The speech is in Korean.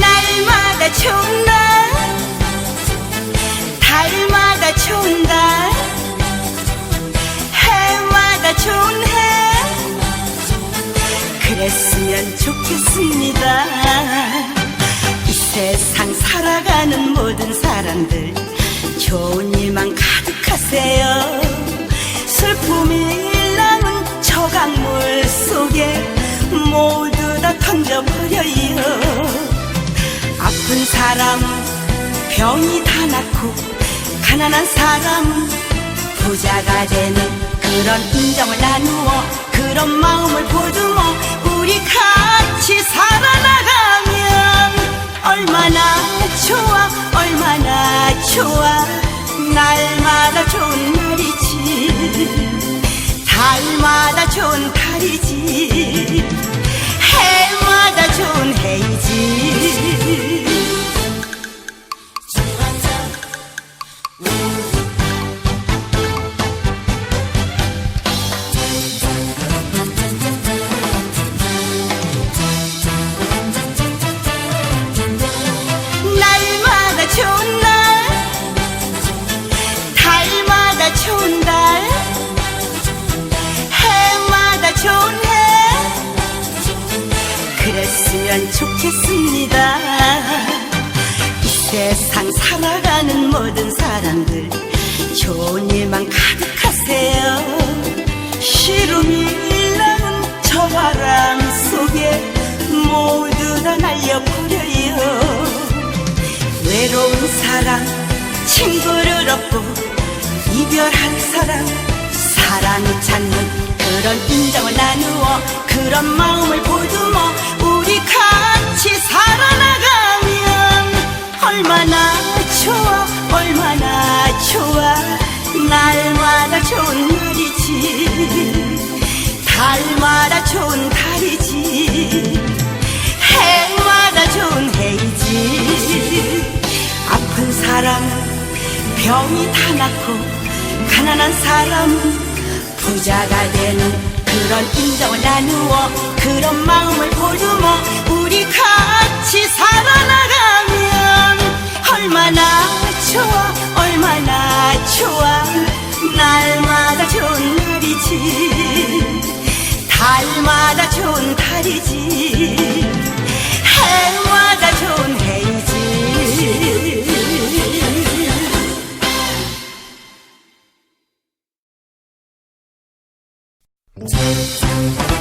날마다 좋은 날 달마다 좋은 달 해마다 좋은 해? 그랬으면 좋겠습니다. 이 세상 살아가는 모든 사람들 좋은 일만 가득하세요 버려요. 아픈 사람은 병이 다 낫고 가난한 사람은 부자가 되는 그런 인정을 나누어 그런 마음을 보듬어 우리 같이 살아나가면 얼마나 좋아 얼마나 좋아. 날마다 좋은 날이지. 달마다 좋은 달이지 좋은 좋겠습니다. 이 세상 살아가는 모든 사람들 좋은 일만 가득하세요. 시름이 나는 저 바람 속에 모두 다 날려버려요. 외로운 사람 친구를 얻고 이별한 사람 사랑을 찾는 그런 인정을 나누어 그런 마음을 보듬 병이 다 낫고 가난한 사람은 부자가 되는 그런 인정을 나누어 그런 마음을 보듬어 우리 같이 살아나가면 얼마나 좋아 얼마나 좋아. 날마다 좋은 날이지. 달마다 좋은 달이지 嗯